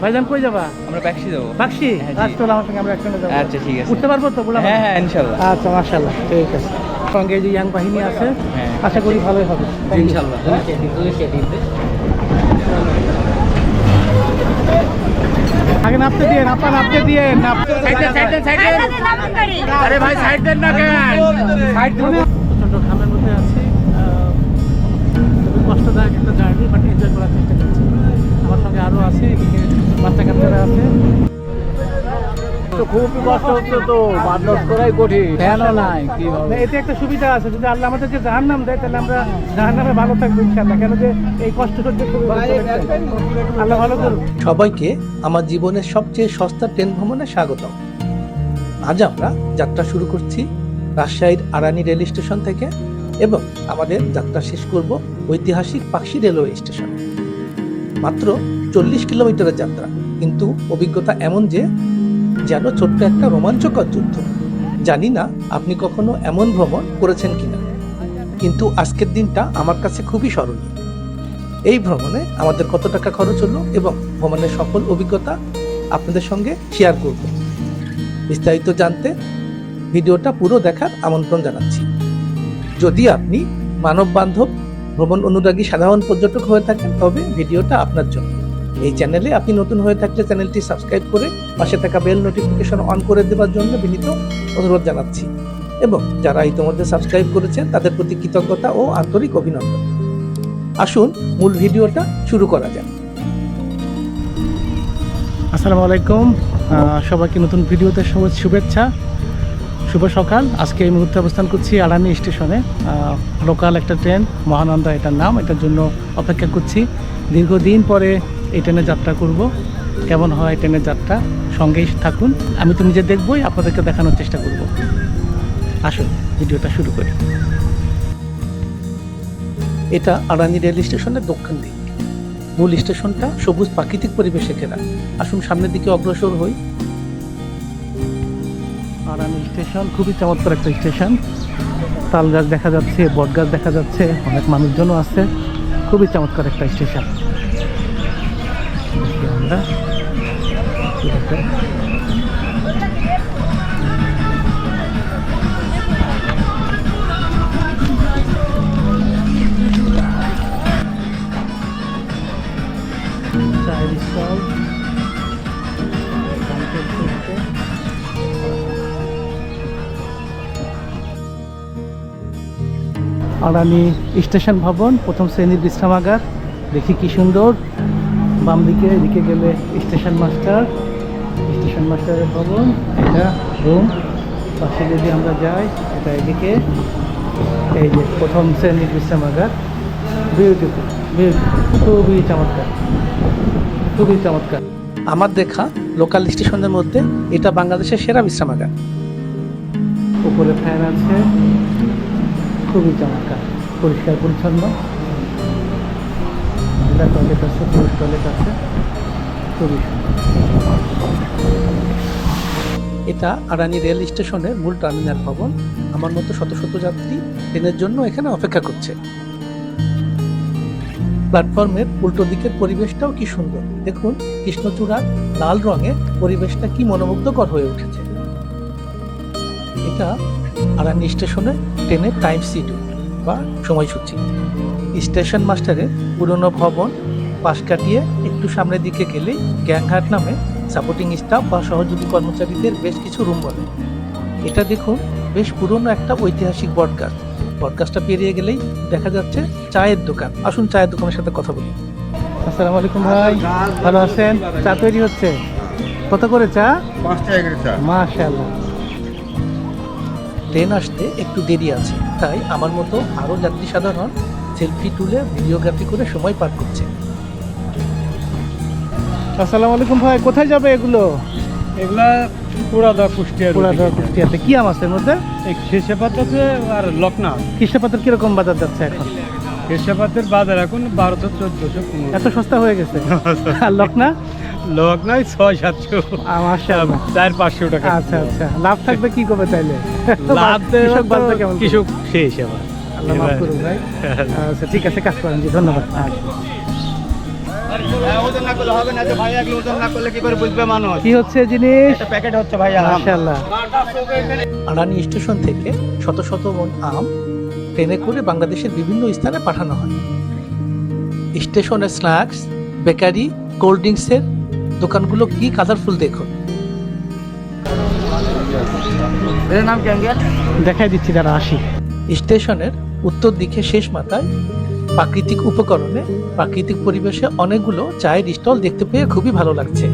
ভাইজান কই যাবা? আমরা দেবো বাক্সি? হ্যাঁ, আজ চলো আমার সঙ্গে আমরা একসঙ্গে যাব। আচ্ছা, ঠিক আছে। উঠতে পারব তো বলা। হ্যাঁ হ্যাঁ ইনশাল্লাহ। আচ্ছা মাশাল্লাহ ঠিক আছে। সঙ্গে এই যে ইয়াং বাহিনী আছে হ্যাঁ। আশা করি ভালোই হবে। ইনশাল্লাহ। আগে নাপতে দিয়ে নাপা নাপতে দিয়ে নাপতে আরে ভাই সাইড দেন না কেন? সাইড প্রচণ্ড ঘামের মধ্যে আছি। খুবই কষ্টদায়ক একটা জার্নি বাট এনজয় করার চেষ্টা করছি। আমার সঙ্গে আরও আছে এদিকে বাচ্চা কাচ্চারা আছে খুবই কষ্ট হচ্ছে তো মানুষ করাই কঠিন। ফ্যানও নাই কি না, এতে একটা সুবিধা আছে যদি আল্লাহ আমাদেরকে নাম দেয় তাহলে আমরা নামে ভালো থাকব ইনশাল্লাহ কেন যে এই কষ্ট সহ্য খুবই কষ্ট লাগছে। আল্লাহ ভালো করুন সবাইকে আমার জীবনের সবচেয়ে সস্তা ট্রেন ভ্রমণে স্বাগতম। আজ আমরা যাত্রা শুরু করছি রাজশাহীর আরানি রেল স্টেশন থেকে এবং আমাদের যাত্রা শেষ করব ঐতিহাসিক পাখি রেলওয়ে স্টেশনে। মাত্র চল্লিশ কিলোমিটারের যাত্রা। কিন্তু অভিজ্ঞতা এমন যে, যেন ছোট্ট একটা রোমাঞ্চকর যুদ্ধ। জানি না আপনি কখনো এমন ভ্রমণ করেছেন কিনা। কিন্তু আজকের দিনটা আমার কাছে খুবই স্মরণীয়। এই ভ্রমণে আমাদের কত টাকা খরচ হলো এবং ভ্রমণের সফল অভিজ্ঞতা আপনাদের সঙ্গে শেয়ার করব। বিস্তারিত জানতে ভিডিওটা পুরো দেখার আমন্ত্রণ জানাচ্ছি। যদি আপনি মানব বান্ধব ভ্রমণ অনুরাগী সাধারণ পর্যটক হয়ে থাকেন, তবে ভিডিওটা আপনার জন্য। এই চ্যানেলে আপনি নতুন হয়ে থাকলে চ্যানেলটি সাবস্ক্রাইব করে পাশে থাকা বেল নোটিফিকেশন অন করে দেওয়ার জন্য বিনীত অনুরোধ জানাচ্ছি। এবং যারা ইতিমধ্যে সাবস্ক্রাইব করেছেন, তাদের প্রতি কৃতজ্ঞতা ও আন্তরিক অভিনন্দন। আসুন মূল ভিডিওটা শুরু করা যাক। আসসালামু আলাইকুম। সবাইকে নতুন ভিডিওতে সবুজ শুভেচ্ছা। শুভ সকাল। আজকে এই মুহূর্তে অবস্থান করছি আড়ানি স্টেশনে। লোকাল একটা ট্রেন, মহানন্দা এটার নাম। এটার জন্য অপেক্ষা করছি। দীর্ঘদিন পরে এই ট্রেনে যাত্রা করব। কেমন হয় ট্রেনের যাত্রা? সঙ্গেই থাকুন। আমি তো নিজে দেখবই, আপনাদেরকে দেখানোর চেষ্টা করব। আসুন, ভিডিওটা শুরু করি। এটা আড়ানি রেল স্টেশনের দক্ষিণ দিক। মূল স্টেশনটা সবুজ প্রাকৃতিক পরিবেশে ঘেরা। আসুন, সামনের দিকে অগ্রসর হই। স্টেশন, খুবই চমৎকার একটা স্টেশন। তাল গাছ দেখা যাচ্ছে বট গাছ দেখা যাচ্ছে, অনেক মানুষজনও আছে। খুবই চমৎকার একটা স্টেশন। আমরা। আড়ানি স্টেশন ভবন প্রথম শ্রেণির বিশ্রামাগার। দেখি কি সুন্দর। বাম দিকে এদিকে গেলে স্টেশন মাস্টার। স্টেশন মাস্টারের ভবন এটা রুম পাশে যদি আমরা যাই এটা এদিকে। এই যে প্রথম শ্রেণির বিশ্রামাগার। বিউটিফুল বিউটিফুল খুবই চমৎকার খুবই চমৎকার। আমার দেখা লোকাল স্টেশনের মধ্যে এটা বাংলাদেশের সেরা বিশ্রামাগার। উপরে ফ্যান আছে। খুবই চমৎকার, পরিষ্কার পরিচ্ছন্ন। টয়লেট আছে, পুরুষ টয়লেট আছে, খুবই এটা আড়ানি রেল স্টেশনের মূল টার্মিনাল ভবন। আমার মতো শত শত যাত্রী ট্রেনের জন্য এখানে অপেক্ষা করছে। প্ল্যাটফর্মের উল্টো দিকের পরিবেশটাও কি সুন্দর। দেখুন, কৃষ্ণচূড়ার লাল রঙে পরিবেশটা কি মনোমুগ্ধকর হয়ে উঠেছে। এটা আড়ানি স্টেশনের ট্রেনের টাইম শিডিউল বা সময়সূচি। স্টেশন মাস্টারের পুরনো ভবন পাশ কাটিয়ে একটু সামনের দিকে গেলেই গ্যাংঘাট নামে সাপোর্টিং স্টাফ বা সহযোগী কর্মচারীদের বেশ কিছু রুম বলে। এটা দেখুন বেশ পুরনো একটা ঐতিহাসিক বটগাছ বটগাছটা পেরিয়ে গেলেই দেখা যাচ্ছে চায়ের দোকান। আসুন চায়ের দোকানের সাথে কথা বলি। আসসালামু আলাইকুম ভাই ভালো আছেন? চা তৈরি হচ্ছে? কত করে চা? পাঁচটা এগারোটা মাশাআল্লাহ। ট্রেন আসতে একটু দেরি আছে। তাই আমার মতো আরও যাত্রী সাধারণ সেলফি তুলে ভিডিওগ্রাফি করে সময় পার করছে। আসসালামু আলাইকুম ভাই কোথায় যাবে এগুলো? এগুলা পুরাদা কুষ্টিয়ার পুরাদা কুষ্টিয়াতে। কি আম আছে এর মধ্যে? খেসাপাত আছে আর লকনা। কৃষ্ণপাতের কীরকম বাজার যাচ্ছে এখন? খেসাপাতের বাজার এখন বারোশো চোদ্দশো এত সস্তা হয়ে গেছে। আর লকনা? লকনায় ছয় সাতশো। চার পাঁচশো টাকা। আচ্ছা আচ্ছা। লাভ থাকবে কি করবে তাইলে? লাভ কৃষক শেষ আবার। আল্লাহ মাফ করুন ভাই। আচ্ছা ঠিক আছে কাজ করেন জি ধন্যবাদ। ওজন না করলে হবে না যে ভাই একলে ওজন না করলে কি করে বুঝবে মানুষ কি হচ্ছে জিনিস প্যাকেট হচ্ছে ভাইয়া মাশাআল্লাহ। আড়ানি স্টেশন থেকে শত শত মন আম ট্রেনে করে বাংলাদেশের বিভিন্ন স্থানে পাঠানো হয়। স্টেশনের স্ন্যাক্স বেকারি কোল্ড ড্রিঙ্কসের দোকানগুলো কি কালারফুল দেখুন এর নাম কি দেখাই দিচ্ছি যারা আসি। স্টেশনের উত্তর দিকে শেষ মাথায় প্রাকৃতিক উপকরণে প্রাকৃতিক পরিবেশে অনেকগুলো চায়ের স্টল দেখতে পেয়ে খুবই ভালো লাগছে।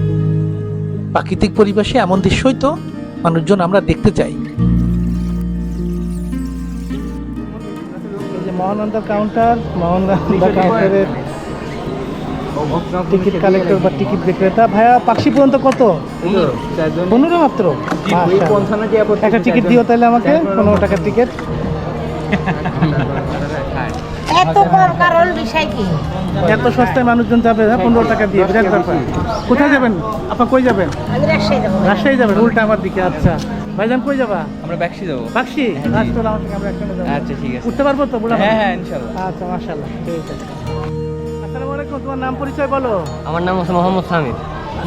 প্রাকৃতিক পরিবেশে এমন দৃশ্যই তো মানুষজন আমরা দেখতে চাই। মহানন্দা কাউন্টার মহানন্দা কাউন্টারের টিকিট কালেক্টর বা টিকিট বিক্রেতা। ভাইয়া পাকশি পর্যন্ত কত? পনেরো মাত্র? একটা টিকিট দিও তাহলে আমাকে পনেরো টাকার টিকিট এত কম কারণ বিষয় কি? এত সস্তায় মানুষজন যাবে হ্যাঁ পনেরো টাকা দিয়ে বিরাট ব্যাপার। কোথায় যাবেন? আপা কই যাবেন? রাজশাহী যাবেন উল্টা আমার দিকে আচ্ছা। ভাইজান কই যাবা? আমরা বাক্সি আচ্ছা আমার সঙ্গে আমরা একসঙ্গে যাব। আচ্ছা ঠিক আছে। উঠতে পারব তো হ্যাঁ হ্যাঁ ইনশাল্লাহ আচ্ছা মাশাআল্লাহ। ঠিক আছে। আলাইকুম তোমার নাম পরিচয় বলো? আমার নাম হচ্ছে মোহাম্মদ সামির।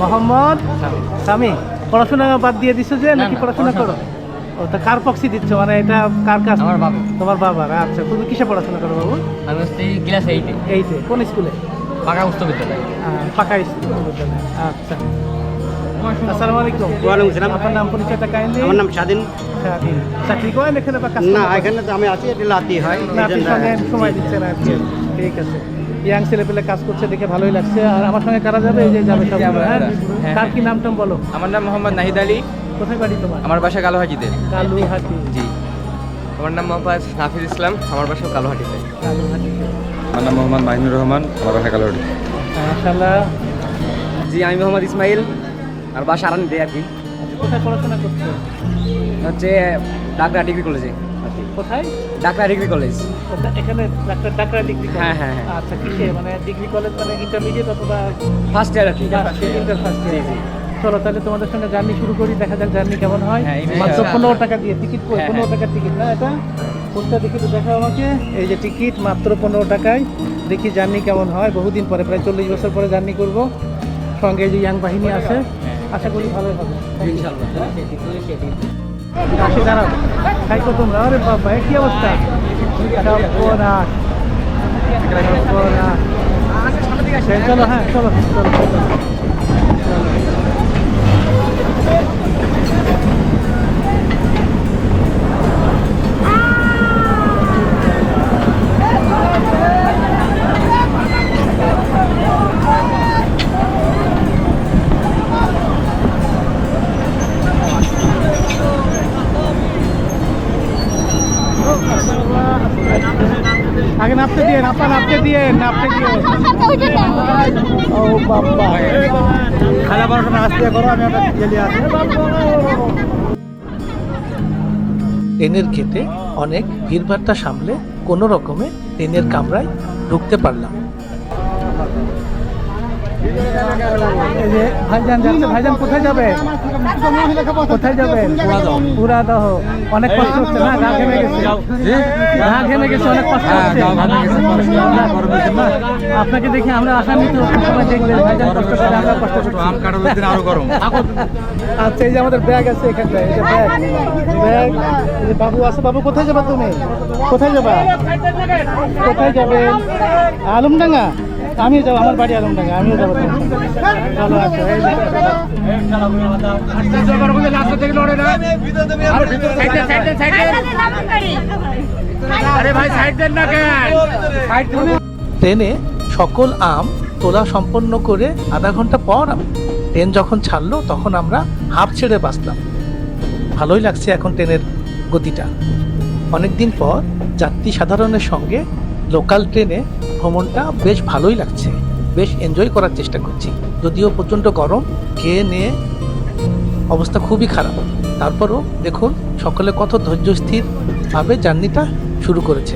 মোহাম্মদ স্বামী পড়াশোনা বাদ দিয়ে দিছো যে নাকি পড়াশোনা করো? ও তা কার পক্সি দিচ্ছ? মানে এটা কার কাজ? আমার বাবা। তোমার বাবার আচ্ছা। তুমি কিসে পড়াশোনা করো বাবু? আমি হচ্ছে ক্লাস এইটে এইটে কোন স্কুলে পাকা উচ্চ বিদ্যালয়। পাকা স্কুল আচ্ছা। আসসালামু আলাইকুম। ওয়ালাইকুম আসসালাম। আপনার নাম পরিচয়টা কাইন্ডলি? আমার নাম স্বাধীন। স্বাধীন। চাকরি করেন এখানে বা না এখানে তো আমি আছি এটা লাতি হয় সময় দিচ্ছেন আর ঠিক আছে। ইয়াং ছেলে পেলে কাজ করছে দেখে ভালোই লাগছে। আর আমার সঙ্গে কারা যাবে? এই যে যাবে সব হ্যাঁ? হ্যাঁ, কার হ্যাঁ। কি নামটাম বলো? আমার নাম মোহাম্মদ নাহিদ আলী। কোথায় বাড়ি তোমার? আমার বাসা কালোহাজিতে কালু হাটি জি। আমার নাম মোহাম্মদ নাফিজ ইসলাম আমার বাসা কালোহাটিতে। কালু আমার নাম মোহাম্মদ মাহিনুর রহমান আমার বাসা কালোহাটি। মাশাআল্লাহ। জি আমি মোহাম্মদ ইসমাইল আর বাসা আরানিতে আর কি। কোথায় পড়াশোনা করছ? হচ্ছে ডাকরা ডিগ্রি কলেজে। কোথায়? Dakra degree college. এখানে ডাক্তার ডাক্তার ডিগ্রি হ্যাঁ, হ্যাঁ, হ্যাঁ। আচ্ছা কিসে? মানে ডিগ্রি কলেজ মানে ইন্টারমিডিয়েট অথবা ফার্স্ট ইয়ার আর কি। ইন্টার ফার্স্ট জি। চলো তাহলে তোমাদের সঙ্গে জার্নি শুরু করি দেখা যাক জার্নি কেমন হয়। হ্যাঁ, মাত্র পনেরো টাকা দিয়ে টিকিট হ্যাঁ, পনেরো। টাকার টিকিট না এটা? কোনটা দেখি তো দেখাও আমাকে। এই যে টিকিট মাত্র পনেরো টাকায়। দেখি জার্নি কেমন হয়। বহুদিন পরে প্রায় চল্লিশ বছর পরে জার্নি করব। সঙ্গে যে ইয়াং বাহিনী আছে। আশা করি ভালোই হবে। আসি দাঁড়াও। খাইকো তোমরা আরে বাবা কি অবস্থা। সর্বনাশ। চলো হ্যাঁ চলো চলো। ট্রেনের খেতে অনেক ভিড়ভাট্টা সামলে কোনো রকমে ট্রেনের কামরায় ঢুকতে পারলাম। এই যে ভাইজান যাচ্ছে ভাইজান কোথায় যাবে? কোথায় অনেক কষ্ট হচ্ছে না? গা ঘেমে গেছে। গা ঘেমে গেছে অনেক কষ্ট হচ্ছে। আপনাকে দেখে আমরা আশা নিতে সবাই দেখবেন ভাইজান কষ্ট করে আমরা কষ্ট করছি। আরও গরম। আচ্ছা এই যে আমাদের ব্যাগ আছে এখানটায় এই যে ব্যাগ। ব্যাগ এই বাবু আছে বাবু কোথায় যাবা তুমি? কোথায় যাবা? কোথায় যাবে আলমডাঙ্গা? আমিও যাব, আমার বাড়ি আলম আলমডাঙ্গা আমিও যাব চলো আচ্ছা ট্রেনে সকল আম তোলা সম্পন্ন করে আধা ঘণ্টা পর ট্রেন যখন ছাড়লো, তখন আমরা হাফ ছেড়ে বাঁচলাম। ভালোই লাগছে এখন ট্রেনের গতিটা। অনেকদিন পর যাত্রী সাধারণের সঙ্গে লোকাল ট্রেনে ভ্রমণটা বেশ ভালোই লাগছে। বেশ এনজয় করার চেষ্টা করছি। যদিও প্রচণ্ড গরম খেয়ে নিয়ে অবস্থা খুবই খারাপ। তারপরও দেখুন, সকলে কত ধৈর্যস্থিরভাবে জার্নিটা শুরু করেছে।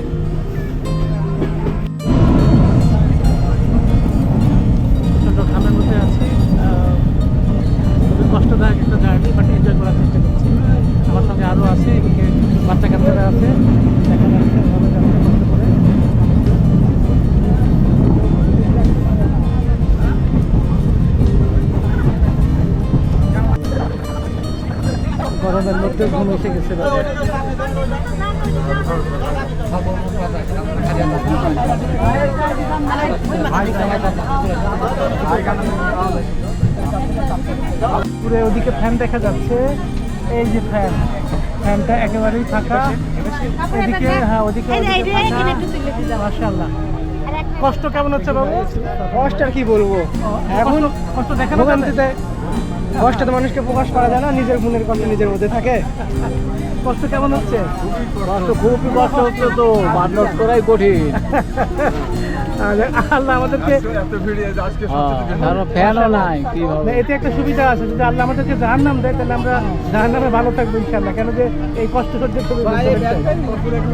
পুরো ওদিকে ফ্যান দেখা যাচ্ছে। এই যে ফ্যান ফ্যানটা একেবারেই ফাঁকা। এদিকে হ্যাঁ ওদিকে মাশাআল্লাহ। কষ্ট কেমন হচ্ছে বাবু? কষ্ট আর কি বলব? এখন কষ্ট দেখানো কষ্ট তো মানুষকে প্রকাশ করা যায় না নিজের মনের কষ্ট নিজের মধ্যে থাকে। কষ্ট কেমন হচ্ছে? কষ্ট খুবই কষ্ট হচ্ছে তো বাদলত করাই কঠিন। আল্লাহ আমাদেরকে কারণ ফ্যানও নাই কি না, এতে একটা সুবিধা আছে যদি আল্লাহ আমাদেরকে জাহান নাম দেয় তাহলে আমরা জাহান নামে ভালো থাকব ইনশাল্লাহ কেন যে এই কষ্ট সহ্য করে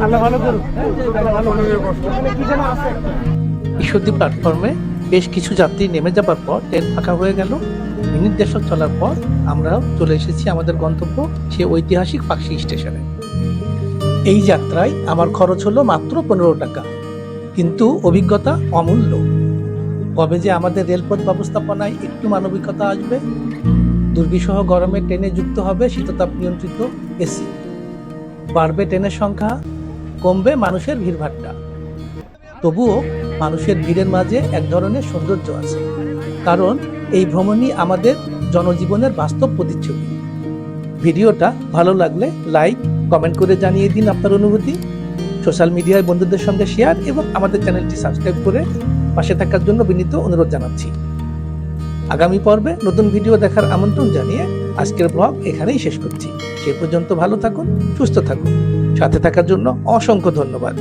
আল্লাহ ভালো করুক। হ্যাঁ? ভালো কি যেন আছে ঈশ্বরদী প্ল্যাটফর্মে বেশ কিছু যাত্রী নেমে যাবার পর ট্রেন ফাঁকা হয়ে গেল। মিনিট চলার পর আমরাও চলে এসেছি আমাদের গন্তব্য, সে ঐতিহাসিক পাকশি স্টেশনে। এই যাত্রায় আমার খরচ হলো মাত্র পনেরো টাকা। কিন্তু অভিজ্ঞতা অমূল্য। কবে যে আমাদের রেলপথ ব্যবস্থাপনায় একটু মানবিকতা আসবে, দুর্বিষহ গরমে ট্রেনে যুক্ত হবে শীততাপ নিয়ন্ত্রিত এসি। বাড়বে ট্রেনের সংখ্যা, কমবে মানুষের ভিড়ভাট্টা। তবুও মানুষের ভিড়ের মাঝে এক ধরনের সৌন্দর্য আছে। কারণ এই ভ্রমণই আমাদের জনজীবনের বাস্তব প্রতিচ্ছবি। ভিডিওটা ভালো লাগলে লাইক কমেন্ট করে জানিয়ে দিন আপনার অনুভূতি। সোশ্যাল মিডিয়ায় বন্ধুদের সঙ্গে শেয়ার এবং আমাদের চ্যানেলটি সাবস্ক্রাইব করে পাশে থাকার জন্য বিনীত অনুরোধ জানাচ্ছি। আগামী পর্বে নতুন ভিডিও দেখার আমন্ত্রণ জানিয়ে আজকের ব্লগ এখানেই শেষ করছি। সে পর্যন্ত ভালো থাকুন, সুস্থ থাকুন। সাথে থাকার জন্য অসংখ্য ধন্যবাদ।